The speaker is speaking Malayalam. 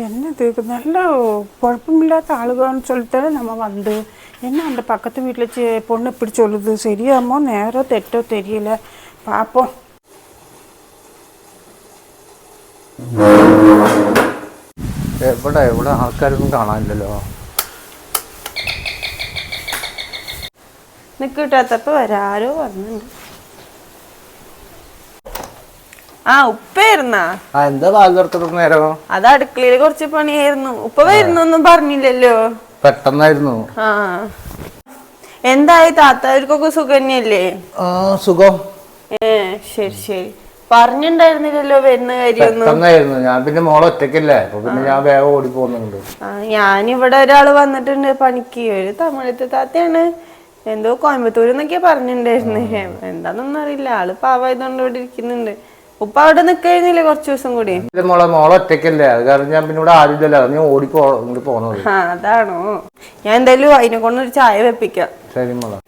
என்னது இது நல்ல குழப்பமில்லாத ஆளுகன்னு சொல்லிட்டு நம்ம வந்து என்ன அந்த பக்கத்து வீட்டில் சி பொண்ணு இப்படி சொல்லுது சரியாமோ நேரோ தெட்டோ தெரியல பார்ப்போம் എവിടെ എവിടെ ആൾക്കാരൊന്നും കാണാനില്ലല്ലോ നിൽക്കിട്ടാത്തപ്പോ വരാരോ വന്നിട്ടുണ്ട് ആ ഉപ്പ ആ എന്താ നേരം അത് അടുക്കളയിൽ കുറച്ച് പണിയായിരുന്നു. ഉപ്പ വരുന്നൊന്നും പറഞ്ഞില്ലല്ലോ. പെട്ടെന്നായിരുന്നു. ആ. എന്തായി? താത്താർക്കൊക്കെ സുഖന്യല്ലേ ആ സുഖം. ഏ ശരി ശരി. പറഞ്ഞിണ്ടായിരുന്നില്ലല്ലോ വരുന്ന കാര്യമൊന്നും. പെട്ടെന്നായിരുന്നു. ഞാൻ പിന്നെ മോളെ ഒറ്റയ്ക്കല്ലേ. അപ്പൊ പിന്നെ ഞാൻ വേഗം ഓടി പോകുന്നുണ്ട്. ആ ഞാനിവിടെ ഒരാൾ വന്നിട്ടുണ്ട് പണിക്ക്. ഒരു തമിഴത്തെ താത്തയാണ്. എന്തോ കോയമ്പത്തൂർ എന്നൊക്കെയാ പറഞ്ഞിട്ടുണ്ടായിരുന്നേ എന്താന്നൊന്നും അറിയില്ല. ആൾ പാവായതുകൊണ്ട് ഇവിടെ ഇരിക്കുന്നുണ്ട്. ഉപ്പ അവിടെ നിക്കഴിഞ്ഞില്ലേ കുറച്ചു ദിവസം കൂടി? മോളെ മോളെ ഒറ്റക്കല്ലേ അത് കാരണം ഞാൻ പിന്നെ ഇവിടെ ആരുമില്ലല്ലോ അത് ഞാൻ ഓടി പോണത് ആ അതാണോ. ഞാൻ എന്തായാലും അതിനെ കൊണ്ടൊരു ചായ വെപ്പിക്കാം. ശരി മോളെ.